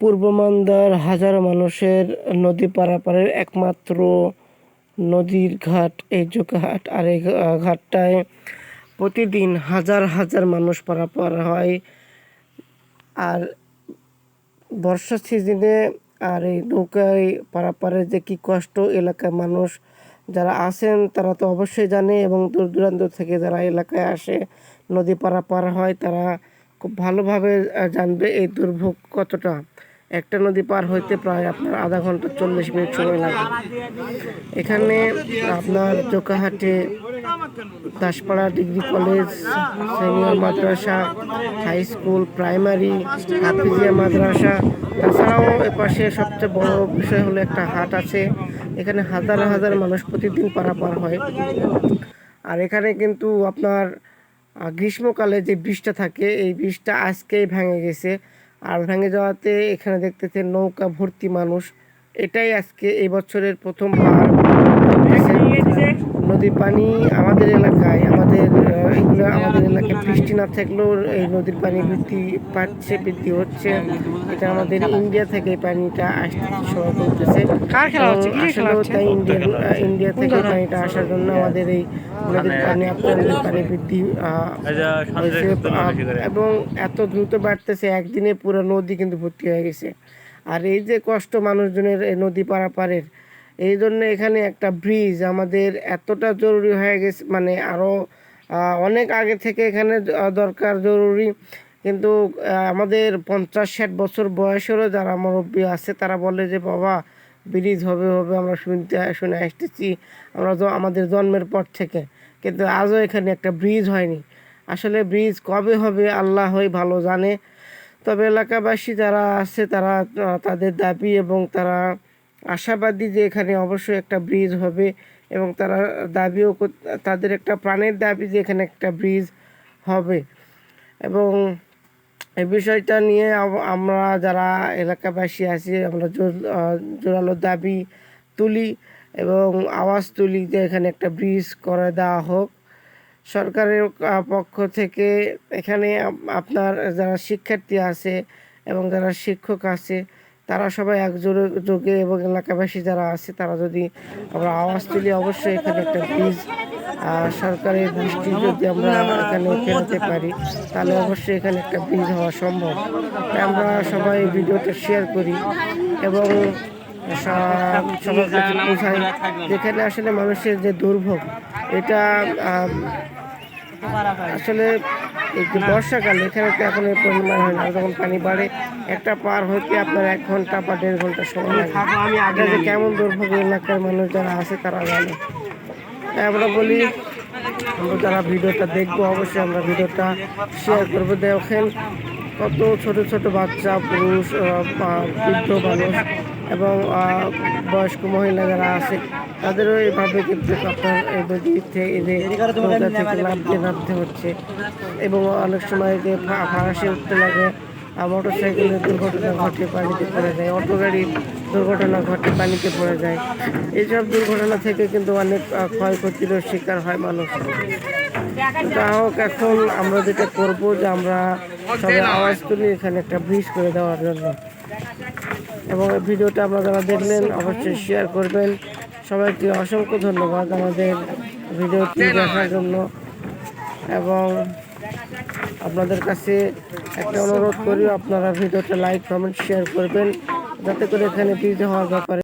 পূর্ব মান্দার হাজারো মানুষের নদী পারাপারের একমাত্র নদীর ঘাট, এই জোকাহাট আর এই ঘাটটায় প্রতিদিন হাজার হাজার মানুষ পারাপার হয়। আর বর্ষা সিজনে আর এই নৌকায় পারাপারের যে কি কষ্ট, এলাকার মানুষ যারা আসেন তারা তো অবশ্যই জানে এবং দূর দূরান্ত থেকে যারা এলাকায় আসে নদী পারাপার হয়, তারা খুব ভালোভাবে জানবে এই দুর্ভোগ কতটা। একটা নদী পার হইতে প্রায় আপনার আধা ঘণ্টা চল্লিশ মিনিট সময় লাগে। এখানে আপনার জোকাহাটে দাসপাড়া ডিগ্রি কলেজ সিনিয়র মাদ্রাসা, হাই স্কুল, প্রাইমারি, হাফিজিয়া মাদ্রাসা। তাছাড়াও এপাশে সবচেয়ে বড় বিষয় হলো একটা হাট আছে। এখানে হাজার হাজার মানুষ প্রতিদিন পারাপার হয়। আর এখানে কিন্তু আপনার গ্রীষ্মকালে যে বৃষ্টিটা থাকে, এই বৃষ্টিটা আজকেই ভেঙে গেছে। আর ভেঙে যাওয়াতে এখানে দেখতেছে নৌকা ভর্তি মানুষ। এটাই আজকে এই বছরের প্রথম নদীর পানি আমাদের এলাকায় আমাদের এগুলো আমাদের এলাকায় বৃষ্টি না থাকলেও এই নদীর পানি বৃদ্ধি পাচ্ছে বৃদ্ধি হচ্ছে। এটা আমাদের ইন্ডিয়া থেকে পানিটা আসতে সময় করতেছে আসলেও তাই ইন্ডিয়ার ইন্ডিয়া থেকে পানিটা আসার জন্য আমাদের এই নদীর পানি আপনার পানি বৃদ্ধি এবং এত দ্রুত বাড়তেছে একদিনে পুরো নদী কিন্তু ভর্তি হয়ে গেছে। আর এই যে কষ্ট মানুষজনের এই নদী পারাপারের এই জন্য এখানে একটা ব্রিজ আমাদের এতটা জরুরি হয়ে গেছে মানে আরও অনেক আগে থেকে এখানে দরকার জরুরি। কিন্তু আমাদের পঞ্চাশ ষাট বছর বয়সেরও যারা মুরব্বী আছে, তারা বলে যে, বাবা ব্রিজ হবে হবে, আমরা শুনতে, শুনে আসতেছি, আমরা আমাদের জন্মের পর থেকে। কিন্তু আজও এখানে একটা ব্রিজ হয়নি। আসলে ব্রিজ কবে হবে, আল্লাহ আল্লাহই ভালো জানে। তবে এলাকাবাসী যারা আছে, তারা তাদের দাবি এবং তারা আশাবাদী যে এখানে অবশ্যই একটা ব্রিজ হবে এবং তারা দাবিও তাদের একটা প্রাণের দাবি যে এখানে একটা ব্রিজ হবে। এবং এই বিষয়টা নিয়ে আমরা যারা এলাকাবাসী আছি, আমরা জোরালো দাবি তুলি এবং আওয়াজ তুলি যে এখানে একটা ব্রিজ করে দেওয়া হোক। সরকারের পক্ষ থেকে এখানে আপনার যারা শিক্ষার্থী আছে এবং যারা শিক্ষক আছে তারা সবাই একজোরে যোগে এবং এলাকাবাসী যারা আছে, তারা যদি আমরা আওয়াজ তুলি, অবশ্যই এখানে একটা ব্রিজ সরকারের দৃষ্টি যদি আমরা এখানে ফেরাতে পারি, তাহলে অবশ্যই এখানে একটা ব্রিজ হওয়া সম্ভব। আমরা সবাই ভিডিওটা শেয়ার করি এবং সব- সবার কাছে পৌঁছাই যেখানে আসলে মানুষের যে দুর্ভোগ, এটা আসলে বর্ষাকালে এখানে তো এখন এই পরিমাণ হয় না যখন পানি বাড়ে একটা পার হইতে আপনার এক ঘণ্টা বা দেড় ঘণ্টা সময় লাগে। এটা যে কেমন দুর্ভোগ এলাকার মানুষ যারা আছে তারা জানে। তাই আমরা বলি আমরা যারা ভিডিওটা দেখব অবশ্যই আমরা ভিডিওটা শেয়ার করব। দেখেন কত ছোট ছোট বাচ্চা পুরুষ বৃদ্ধ মানুষ। এবং বয়স্ক মহিলা যারা আছে তাদেরও এইভাবে কিন্তু আপনার এই নদী থেকে নামতে নামতে হচ্ছে। এবং অনেক সময় যে ফাঁসে উঠতে লাগে মোটর সাইকেলের দুর্ঘটনা ঘটে পানিতে পড়ে যায় অটো গাড়ির দুর্ঘটনা ঘটে পানিতে পড়ে যায়। এইসব দুর্ঘটনা থেকে কিন্তু অনেক আহ, ক্ষয়ক্ষতিরও শিকার হয় মানুষ। যা হোক এখন আমরা যেটা করব যে আমরা সবাই আওয়াজ তুলি এখানে একটা ব্রিজ করে দেওয়ার জন্য। এবং ভিডিওটা আপনারা যারা দেখলেন, অবশ্যই শেয়ার করবেন। সবাইকে অসংখ্য ধন্যবাদ আমাদের ভিডিওটি দেখার জন্য। এবং আপনাদের কাছে একটা অনুরোধ করি, আপনারা ভিডিওটা লাইক কমেন্ট শেয়ার করবেন। যাতে করে এখানে ভিজে হওয়ার ব্যাপারে